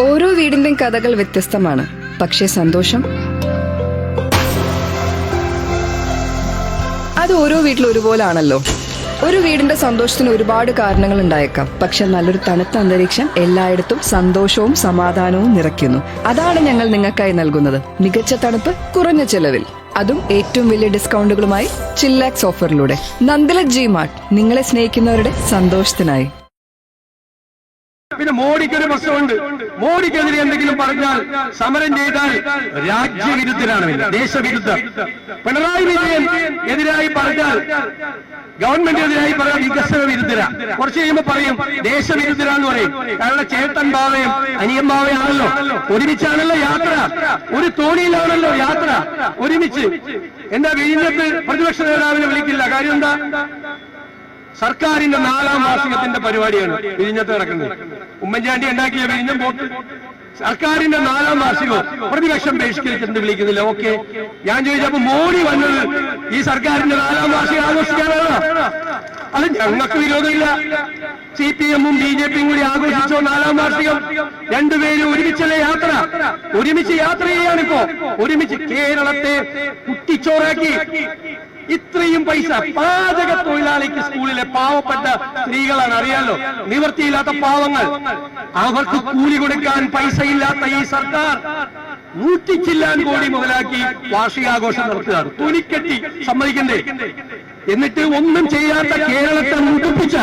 ഓരോ വീടിന്റെയും കഥകൾ വ്യത്യസ്തമാണ്. പക്ഷേ സന്തോഷം? അത് ഓരോ വീട്ടിലും ഒരുപോലാണല്ലോ. ഒരു വീടിന്റെ സന്തോഷത്തിന് ഒരുപാട് കാരണങ്ങൾ ഉണ്ടായേക്കാം. പക്ഷെ നല്ലൊരു തണുത്ത അന്തരീക്ഷം എല്ലായിടത്തും സന്തോഷവും സമാധാനവും നിറയ്ക്കുന്നു. അതാണ് ഞങ്ങൾ നിങ്ങൾക്കായി നൽകുന്നത്. മികച്ച തണുപ്പ് കുറഞ്ഞ ചെലവിൽ. അതും ഏറ്റവും വലിയ ഡിസ്കൗണ്ടുകളുമായി ചില്ലാക്സ് ഓഫറിലൂടെ. Nandala G mart. നിങ്ങളെ സ്നേഹിക്കുന്നവരുടെ സന്തോഷത്തിനായി. പിന്നെ മോഡിക്കൊരു പ്രശ്നമുണ്ട്. മോഡിക്കെതിരെ എന്തെങ്കിലും പറഞ്ഞാൽ സമരം ചെയ്താൽ രാജ്യവിരുദ്ധരാണ് ദേശവിരുദ്ധ. പിണറായി വിജയൻ എതിരായി പറഞ്ഞാൽ ഗവൺമെന്റിനെതിരായി പറയാം വികസന വിരുദ്ധര കുറച്ച് കഴിയുമ്പോ പറയും ദേശവിരുദ്ധരാന്ന് പറയും. കാരണം ചേട്ടൻ ബാവയും അനിയൻ ബാവയാണല്ലോ. ഒരുമിച്ചാണല്ലോ യാത്ര. ഒരു തോണിയിലാണല്ലോ യാത്ര. ഒരുമിച്ച്. എന്താ വിഴിഞ്ഞത്ത് പ്രതിപക്ഷ നേതാവിനെ വിളിക്കില്ല? കാര്യം എന്താ? സർക്കാരിന്റെ നാലാം വാർഷികത്തിന്റെ പരിപാടിയാണ് വിഴിഞ്ഞത്ത് നടക്കുന്നത്. ഉമ്മൻചാണ്ടി ഉണ്ടാക്കിയ വിഴിഞ്ഞം പോട്ട് സർക്കാരിന്റെ നാലാം വാർഷികവും പ്രതിപക്ഷം ബഹിഷ്കരിച്ചെന്ന് വിളിക്കുന്നില്ല. ഓക്കെ. ഞാൻ ചോദിച്ചപ്പോ മോഡി വന്നത് ഈ സർക്കാരിന്റെ നാലാം വാർഷികം ആഘോഷിക്കാനാണ്? അത് ഞങ്ങൾക്ക് വിരോധമില്ല. സി പി എമ്മും ബി ജെ പിയും കൂടി ആഘോഷിച്ചോ നാലാം വാർഷികം? രണ്ടുപേരും ഒരുമിച്ചല്ലേ യാത്ര? ഒരുമിച്ച് യാത്ര ചെയ്യാണിപ്പോ. ഒരുമിച്ച് കേരളത്തെ കുട്ടിച്ചോറാക്കി ഇത്രയും പൈസ പാചക തൊഴിലാളിക്ക് സ്കൂളിലെ പാവപ്പെട്ട സ്ത്രീകളാണ്. അറിയാലോ? നിവൃത്തിയില്ലാത്ത പാവങ്ങൾ. അവർക്ക് കൂലി കൊടുക്കാൻ പൈസയില്ലാത്ത ഈ സർക്കാർ നൂറ്റിച്ചില്ലാൻ കോടി മുതലാക്കി വാർഷികാഘോഷം നടത്തുകയാണ്. തുണിക്കെട്ടി സമ്മതിക്കണ്ടേ? എന്നിട്ട് ഒന്നും ചെയ്യാത്ത കേരളത്തെ മുടിപ്പിച്ച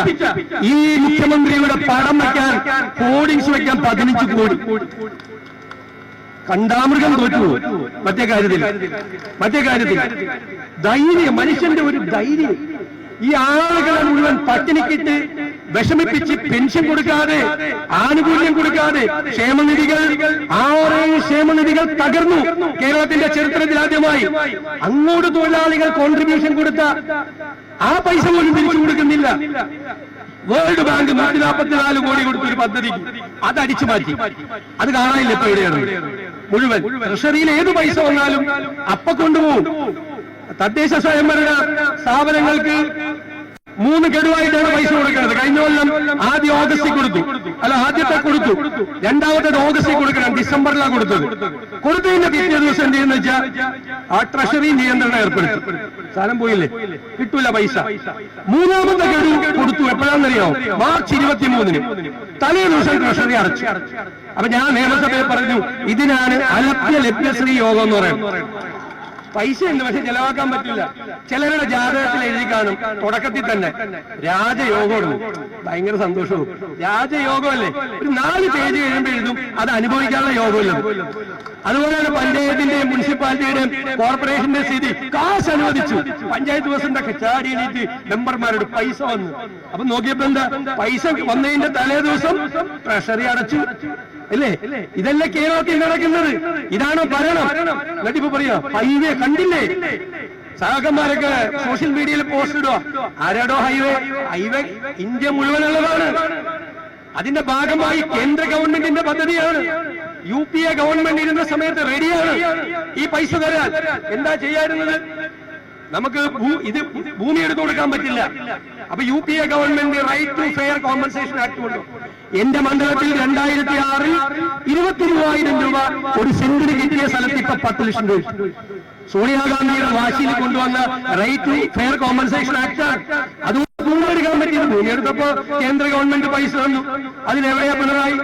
ഈ മുഖ്യമന്ത്രിയുടെ പടം വയ്ക്കാൻ ഹോർഡിങ്സ് വയ്ക്കാൻ പതിനഞ്ച് കോടി. കണ്ടാമൃഗം തോറ്റു. മറ്റേ കാര്യത്തിൽ. മറ്റേ കാര്യത്തിൽ. ധൈര്യം മനുഷ്യന്റെ ഒരു ധൈര്യം. ഈ ആളുകളെ മുഴുവൻ പട്ടിണിക്കിട്ട് വിഷമിപ്പിച്ച് പെൻഷൻ കൊടുക്കാതെ ആനുകൂല്യം കൊടുക്കാതെ ക്ഷേമനിധികൾ ആറേഴ് ക്ഷേമനിധികൾ തകർന്നു. കേരളത്തിന്റെ ചരിത്രത്തിൽ ആദ്യമായി അങ്ങോട്ട് തൊഴിലാളികൾ കോൺട്രിബ്യൂഷൻ കൊടുത്ത ആ പൈസ പോലും തിരിച്ചു കൊടുക്കുന്നില്ല. വേൾഡ് ബാങ്ക് നൂറ്റി നാൽപ്പത്തിനാല് കോടി കൊടുത്തൊരു പദ്ധതി അത് അടിച്ചു മാറ്റി. അത് കാണാനില്ല ഇപ്പൊ എവിടെയാണ്? മുഴുവൻ. ട്രഷറിയിൽ ഏത് പൈസ വന്നാലും അപ്പ കൊണ്ടുപോകും. തദ്ദേശ സ്വയംഭരണ സ്ഥാപനങ്ങൾക്ക് മൂന്ന് ഗഡുവായിട്ടാണ് പൈസ കൊടുക്കുന്നത്. കഴിഞ്ഞ കൊല്ലം ആദ്യം ഓഗസ്റ്റിൽ കൊടുത്തു. അല്ല ആദ്യത്തെ കൊടുത്തു. രണ്ടാമത്തെ ഓഗസ്റ്റിൽ കൊടുക്കണം. ഡിസംബറിലാണ് കൊടുത്തത്. കൊടുത്തതിന്റെ പിറ്റേ ദിവസം എന്ത് ചെയ്യുന്ന വെച്ചാൽ ആ ട്രഷറി നിയന്ത്രണം ഏർപ്പെടുത്തി. സ്ഥലം പോയില്ലേ? കിട്ടൂല പൈസ. മൂന്നാമത്തെ ഗഡു കൊടുത്തു. എപ്പോഴാണെന്നറിയാമോ മാർച്ച് ഇരുപത്തി മൂന്നിന് തലേ ദിവസം ട്രഷറി അടച്ചു. അപ്പൊ ഞാൻ നിയമസഭയിൽ പറഞ്ഞു ഇതിനാണ് അലപ്യ ലഭ്യശ്രീ യോഗം എന്ന് പറയുന്നത്. പൈസ ഉണ്ട് പക്ഷെ ചെലവാക്കാൻ പറ്റില്ല. ചിലരുടെ ജാതകത്തിൽ എഴുതി കാണും. തുടക്കത്തിൽ തന്നെ. രാജയോഗം ഭയങ്കര സന്തോഷവും. രാജയോഗമല്ലേ? ഒരു നാല് പേജ് കഴിയുമ്പോൾ എഴുതും. അത് അനുഭവിക്കാനുള്ള യോഗമില്ല അതുപോലെയാണ് പഞ്ചായത്തിന്റെയും മുനിസിപ്പാലിറ്റിയുടെയും കോർപ്പറേഷന്റെ സ്ഥിതി. കാശ് അനുവദിച്ചു. പഞ്ചായത്ത് ബസിന്റെ ചാടി എണീറ്റ് മെമ്പർമാരോട് പൈസ വന്നു. അപ്പൊ നോക്കിയപ്പോ എന്താ? പൈസ വന്നതിന്റെ തലേ ദിവസം ട്രഷറി അടച്ചു. അല്ലേ? ഇതല്ലേ കേരളത്തിൽ നടക്കുന്നത്? ഇതാണ് ഭരണം? എന്നിട്ടിപ്പോ പറയാ. ഹൈവേ കണ്ടില്ലേ? സഹകന്മാരൊക്കെ സോഷ്യൽ മീഡിയയിൽ പോസ്റ്റ് ഇടുക ആരാടോ ഹൈവേ? ഹൈവേ ഇന്ത്യ മുഴുവനുള്ളതാണ്. അതിന്റെ ഭാഗമായി കേന്ദ്ര ഗവൺമെന്റിന്റെ പദ്ധതിയാണ്. യു പി എ ഗവൺമെന്റ് ഇരുന്ന സമയത്ത് റെഡിയാണ്. ഈ പൈസ തരാൻ. എന്താ ചെയ്യാറുന്നത് നമുക്ക് ഇത് ഭൂമി എടുത്തു കൊടുക്കാൻ പറ്റില്ല. അപ്പൊ U P A government right to fair compensation act കൊണ്ടു എന്റെ മണ്ഡലത്തിൽ രണ്ടായിരത്തി ആറിൽ ഇരുപത്തി മൂവായിരം രൂപ ഒരു സെന്റിന് കിട്ടിയ സ്ഥലത്ത് ഇപ്പൊ പത്ത് ലക്ഷം രൂപ സോണിയാഗാന്ധിയുടെ വാശിയിൽ കൊണ്ടുവന്ന റൈറ്റ് ഫെയർ കോമ്പൻസേഷൻ ആക്ട് അത് ഭൂമി എടുക്കാൻ പറ്റിയത് ഭൂമി എടുത്തപ്പോ കേന്ദ്ര ഗവൺമെന്റ് പൈസ തന്നു. അതിലെവിടെയാ പിണറായി?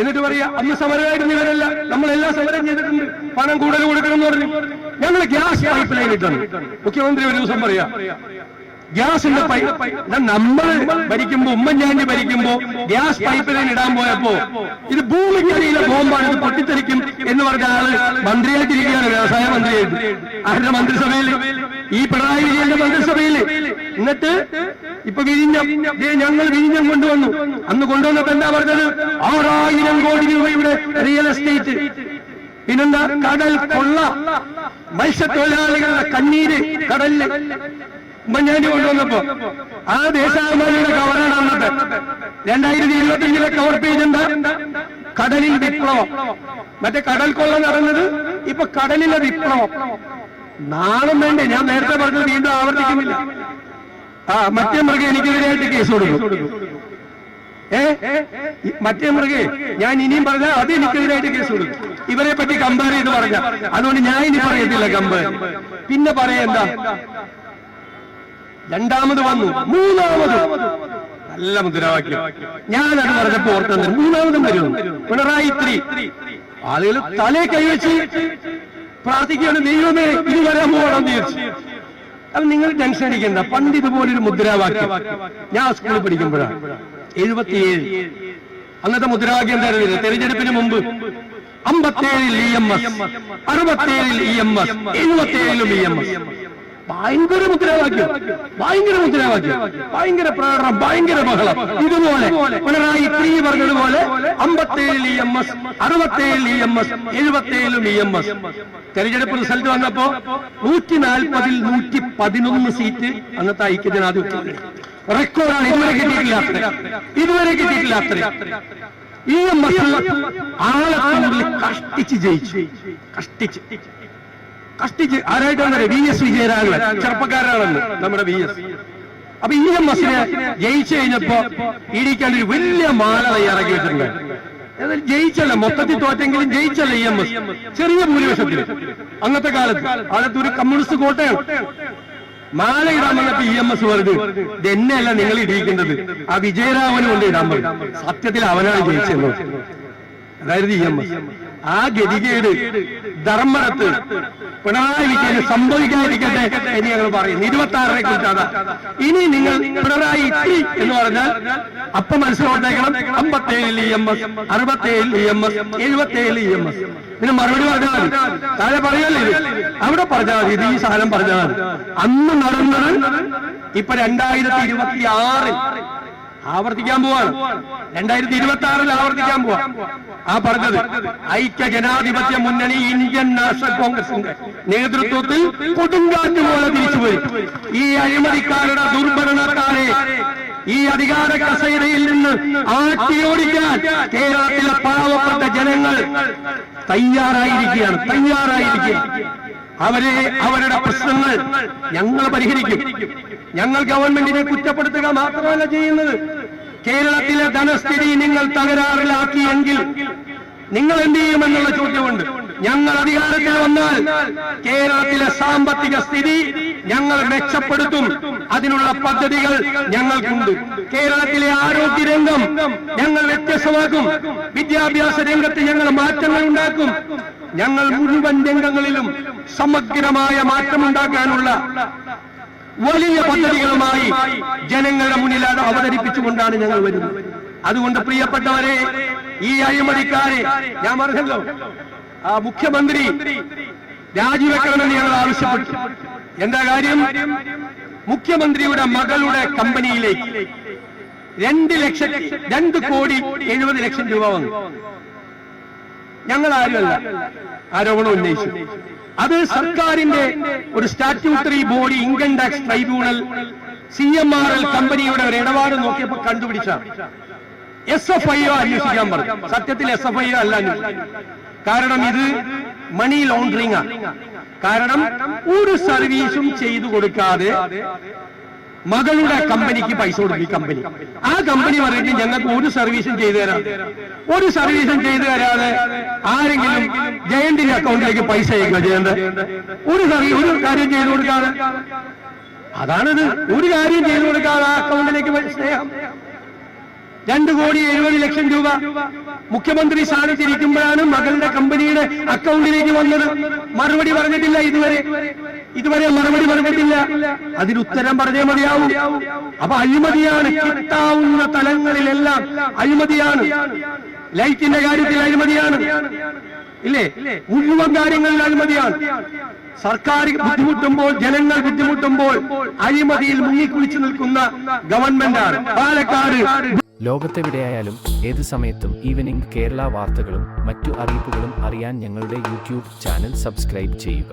എന്നിട്ട് പറയാ അന്ന് സമരമായിരുന്നു ഇവരല്ല. നമ്മളെല്ലാം സമരം ചെയ്തിട്ടുണ്ട്. പണം കൂടുതൽ കൊടുക്കണം എന്ന് പറഞ്ഞു. ഞങ്ങൾ ഗ്യാസ് പൈപ്പ് ലൈൻ ഇട്ടാണ്. മുഖ്യമന്ത്രി ഒരു ദിവസം പറയാ ഗ്യാസിന്റെ പൈപ്പ് നമ്മൾ ഭരിക്കുമ്പോ ഉമ്മൻചാണ്ടി ഭരിക്കുമ്പോ ഗ്യാസ് പൈപ്പ് ലൈൻ ഇടാൻ പോയപ്പോ ഇത് ഭൂമിക്കടിയിലെ ബോംബാണ് ഇത് പൊട്ടിത്തെറിക്കും എന്ന് പറഞ്ഞ ആൾ മന്ത്രിയായിട്ടിരിക്കുകയാണ് വ്യവസായ മന്ത്രിയായിട്ട്. ആരുടെ മന്ത്രിസഭയിൽ ഈ പിണറായി വിജയന്റെ മന്ത്രിസഭയിൽ എന്നിട്ട് ഇപ്പൊ വിഴിഞ്ഞം ഞങ്ങൾ വിഴിഞ്ഞം കൊണ്ടുവന്നു. അന്ന് കൊണ്ടുവന്നപ്പോ എന്താ പറഞ്ഞത്? ആറായിരം കോടി രൂപയുടെ റിയൽ എസ്റ്റേറ്റ് പിന്നെന്താ? കടൽ കൊള്ള മത്സ്യത്തൊഴിലാളികളുടെ കണ്ണീര് കടലിൽ. ഉമ്മൻചാണ്ടി കൊണ്ടുവന്നപ്പോ ആ ദേശാഭിമാനിയുടെ കവറാണ് അന്നത്തെ രണ്ടായിരത്തി ഇരുപത്തിയഞ്ചിലെ കവർ പേജ് എന്താ? കടലിൽ വിപ്ലവം. മറ്റേ കടൽ കൊള്ള നടന്നത് ഇപ്പൊ കടലിലെ വിപ്ലവം. നാളും വേണ്ടേ? ഞാൻ നേരത്തെ പറഞ്ഞത് വീണ്ടും ആവർത്തിക്കുന്നില്ല. ആ മറ്റേ മൃഗം എനിക്കെതിരായിട്ട് കേസ് കൊടുക്കും ഏ? മറ്റേ മൃഗേ ഞാൻ ഇനിയും പറഞ്ഞാൽ അത് എനിക്കെതിരായിട്ട് കേസ് കൊടുക്കും ഇവരെ പറ്റി കമ്പയർ ചെയ്ത് പറഞ്ഞ. അതുകൊണ്ട് ഞാൻ ഇനി പറയത്തില്ല കമ്പയർ പിന്നെ പറയാ എന്താ? രണ്ടാമത് വന്നു. മൂന്നാമത്. നല്ല മുദ്രാവാക്യം. ഞാനത് പറഞ്ഞപ്പോ ഓർത്തത് മൂന്നാമതും വരുന്നു പിണറായി ഇത്രി ആളുകൾ തലേ കൈവച്ച് പ്രാർത്ഥിക്കുകയാണ്. ദൈവമേ ഇനി വരാൻ പോകണം തീർച്ചു. അപ്പൊ നിങ്ങൾ ടെൻഷൻ അടിക്കണ്ട. പണ്ട് ഇതുപോലൊരു മുദ്രാവാക്യം ഞാൻ സ്കൂളിൽ പഠിക്കുമ്പോഴാണ്. എഴുപത്തിയേഴ്. അന്നത്തെ മുദ്രാവാക്യം എന്തായിരുന്നില്ല തെരഞ്ഞെടുപ്പിന് മുമ്പ് അമ്പത്തേഴിൽ ഇ എം എസ് അറുപത്തേഴിൽ ഇ എം എസ് എഴുപത്തേഴിലും ഇ എം എസ്. ഭയങ്കര മുദ്രാവാക്യം. ഭയങ്കര മുദ്രാവാക്യം. ഭയങ്കര പ്രകടനം ഭയങ്കര ബഹളം. ഇതുപോലെ പിണറായി ത്രീ പറഞ്ഞതുപോലെ അമ്പത്തേഴിൽ ഇ എം എസ് അറുപത്തേഴിൽ ഇ എം എസ് എഴുപത്തേഴിലും ഇ എം എസ്. തെരഞ്ഞെടുപ്പ് റിസൾട്ട് വന്നപ്പോ നൂറ്റി നാൽപ്പതിൽ നൂറ്റി പതിനൊന്ന് സീറ്റ് അന്നത്തെ ഐക്യജനാധിപത്യം. റെക്കോർഡാണ് ഇതുവരെ കിട്ടിയിട്ടില്ല അത്ര. ഇതുവരെ കിട്ടിയിട്ടില്ല അത്ര. ഇ എം എസ് ആളെ കഷ്ടിച്ച് ജയിച്ചു. കഷ്ടിച്ച്. കഷ്ടിച്ച് ആരായിട്ടാണ് വി എസ് വിജയരാഘവൻ. ചെറുപ്പക്കാരാണെന്ന് നമ്മുടെ വി എസ് അപ്പൊ ഇ എം എസിനെ ജയിച്ചു കഴിഞ്ഞപ്പോ ഇടിക്കാണ്ട് ഒരു വലിയ മാല തയ്യാറാക്കി വെച്ചിട്ടുണ്ട്. ഏതായാലും ജയിച്ചല്ല. മൊത്തത്തിൽ തോറ്റെങ്കിലും ജയിച്ചല്ല ഇ എം എസ്. ചെറിയ ഭൂരിപക്ഷത്തിൽ. അന്നത്തെ കാലത്ത്. അകത്ത് ഒരു കമ്മ്യൂണിസ്റ്റ് കോട്ടയാണ് മാല ഇടാൻ വന്നപ്പോ ഇ എം എസ് പറഞ്ഞു ഇത് എന്നെയല്ല നിങ്ങൾ ഇടിയിക്കേണ്ടത്. ആ വിജയരാമന് കൊണ്ട് ഇടാൻ പറഞ്ഞു. സത്യത്തിൽ അവനാണ് ജയിച്ചത് അതായത് ഇ എം എസ്. ആ ഗതികേട് ധർമ്മടത്ത് പിണറായി വിജയന് സംഭവിക്കാതിരിക്കട്ടെ എന്ന് ഞങ്ങൾ പറയുന്നു ഇരുപത്തി ആറിനെ കുറിച്ചാണ്. ഇനി നിങ്ങൾ പിണറായി ഇത്തി എന്ന് പറഞ്ഞാൽ അപ്പൊ മനസ്സിലോട്ടേക്കണം. അമ്പത്തേഴിൽ ഇ എം എസ് അറുപത്തേഴിൽ ഇ എം എസ് എഴുപത്തേഴിൽ ഇ എം എസ്. പിന്നെ മറുപടി പറഞ്ഞാൽ മതി. താഴെ പറയല്ലേ അവിടെ പറഞ്ഞാൽ മതി. ഈ സാധനം പറഞ്ഞാൽ അന്ന് നടന്നത് ഇപ്പൊ രണ്ടായിരത്തി ഇരുപത്തി ആറിൽ ആവർത്തിക്കാൻ പോവാണ്. രണ്ടായിരത്തി ഇരുപത്തി ആറിൽ ആവർത്തിക്കാൻ പോവാ. ആ പറഞ്ഞത്. ഐക്യ ജനാധിപത്യ മുന്നണി ഇന്ത്യൻ നാഷണൽ കോൺഗ്രസിന്റെ നേതൃത്വത്തിൽ കൊടുങ്കാറ്റ് പോലെ തിരിച്ചുപോയി ഈ അഴിമതിക്കാരുടെ ദുർഭരണക്കാരെ ഈ അധികാര കസേരയിൽ നിന്ന് ആട്ടിയോടിക്കാൻ കേരളത്തിലെ പാവപ്പെട്ട ജനങ്ങൾ തയ്യാറായിരിക്കുകയാണ്. തയ്യാറായിരിക്കുകയാണ്. അവരെ അവരുടെ പ്രശ്നങ്ങൾ ഞങ്ങൾ പരിഹരിക്കും. ഞങ്ങൾ ഗവൺമെന്റിനെ കുറ്റപ്പെടുത്തുക മാത്രമല്ല ചെയ്യുന്നത്. കേരളത്തിലെ ധനസ്ഥിതി നിങ്ങൾ തകരാറിലാക്കിയെങ്കിൽ നിങ്ങൾ എന്ത് ചെയ്യുമെന്നുള്ള ചോദ്യമുണ്ട്. ഞങ്ങൾ അധികാരത്തിൽ വന്നാൽ കേരളത്തിലെ സാമ്പത്തിക സ്ഥിതി ഞങ്ങൾ മെച്ചപ്പെടുത്തും. അതിനുള്ള പദ്ധതികൾ ഞങ്ങൾക്കുണ്ട്. കേരളത്തിലെ ആരോഗ്യ രംഗം ഞങ്ങൾ വ്യത്യസ്തമാക്കും. വിദ്യാഭ്യാസ രംഗത്ത് ഞങ്ങൾ മാറ്റങ്ങൾ ഉണ്ടാക്കും. ഞങ്ങൾ മുഴുവൻ രംഗങ്ങളിലും സമഗ്രമായ മാറ്റമുണ്ടാക്കാനുള്ള വലിയ പദ്ധതികളുമായി ജനങ്ങളുടെ മുന്നിൽ അത് അവതരിപ്പിച്ചുകൊണ്ടാണ് ഞങ്ങൾ വരുന്നത്. അതുകൊണ്ട് പ്രിയപ്പെട്ടവരെ ഈ അഴിമതിക്കാരെ ഞാൻ പറഞ്ഞല്ലോ ആ മുഖ്യമന്ത്രി രാജിവെക്കണമെന്ന് ഞങ്ങൾ ആവശ്യപ്പെട്ടു. എന്താ കാര്യം? മുഖ്യമന്ത്രിയുടെ മകളുടെ കമ്പനിയിലേക്ക് രണ്ട് ലക്ഷം രണ്ട് കോടി എഴുപത് ലക്ഷം രൂപ വന്നു. ഞങ്ങൾ ആരുമല്ല ആരോപണം ഉന്നയിച്ചു. അത് സർക്കാരിന്റെ ഒരു statutory body income tax tribunal C M R L കമ്പനിയുടെ ഒരു ഇടപാട് നോക്കിയപ്പോൾ കണ്ടുപിടിച്ച എസ് എഫ് ഐ ഒ അന്വേഷിക്കാൻ പറഞ്ഞു. സത്യത്തിൽ എസ് എഫ് ഐ ഒ അല്ല കാരണം ഇത് മണി ലോണ്ടറിംഗ് ആണ് കാരണം ഒരു സർവീസും ചെയ്തു കൊടുക്കാതെ മകളുടെ കമ്പനിക്ക് പൈസ കൊടുക്കും ഈ കമ്പനി ആ കമ്പനി പറഞ്ഞിട്ട് ഞങ്ങൾക്ക് ഒരു സർവീസും ചെയ്തു തരാം. ഒരു സർവീസും ചെയ്തു തരാതെ ആരെങ്കിലും ജയന്തിന്റെ അക്കൗണ്ടിലേക്ക് പൈസ അയക്കുക ജയന്ത്. ഒരു ഒരു കാര്യം ചെയ്തു കൊടുക്കാതെ. അതാണിത്. ഒരു കാര്യം ചെയ്തു കൊടുക്കാതെ ആ അക്കൗണ്ടിലേക്ക് സ്നേഹം. രണ്ട് കോടി എഴുപത് ലക്ഷം രൂപ മുഖ്യമന്ത്രി സ്ഥാനത്തിരിക്കുമ്പോഴാണ് മകളുടെ കമ്പനിയുടെ അക്കൗണ്ടിലേക്ക് വന്നത്. മറുപടി പറഞ്ഞിട്ടില്ല ഇതുവരെ. ഇതുവരെ മറുപടി പറഞ്ഞിട്ടില്ല. അതിന് ഉത്തരം പറഞ്ഞേ മതിയാവും. അപ്പൊ അഴിമതിയാണ്. കിട്ടാവുന്ന തലങ്ങളിലെല്ലാം അഴിമതിയാണ്. ലൈറ്റിന്റെ കാര്യത്തിൽ അഴിമതിയാണ്. ഇല്ലേ? മുഴുവൻ കാര്യങ്ങളിൽ അഴിമതിയാണ്. സർക്കാർ ബുദ്ധിമുട്ടുമ്പോൾ ജനങ്ങൾ ബുദ്ധിമുട്ടുമ്പോൾ അഴിമതിയിൽ മുങ്ങിക്കുളിച്ചു നിൽക്കുന്ന ഗവൺമെന്റാണ്. പാലക്കാട് ലോകത്തെവിടെയായാലും ഏത് സമയത്തും ഈവനിംഗ് കേരള വാർത്തകളും മറ്റു അറിയിപ്പുകളും അറിയാൻ ഞങ്ങളുടെ യൂട്യൂബ് ചാനൽ സബ്സ്ക്രൈബ് ചെയ്യുക.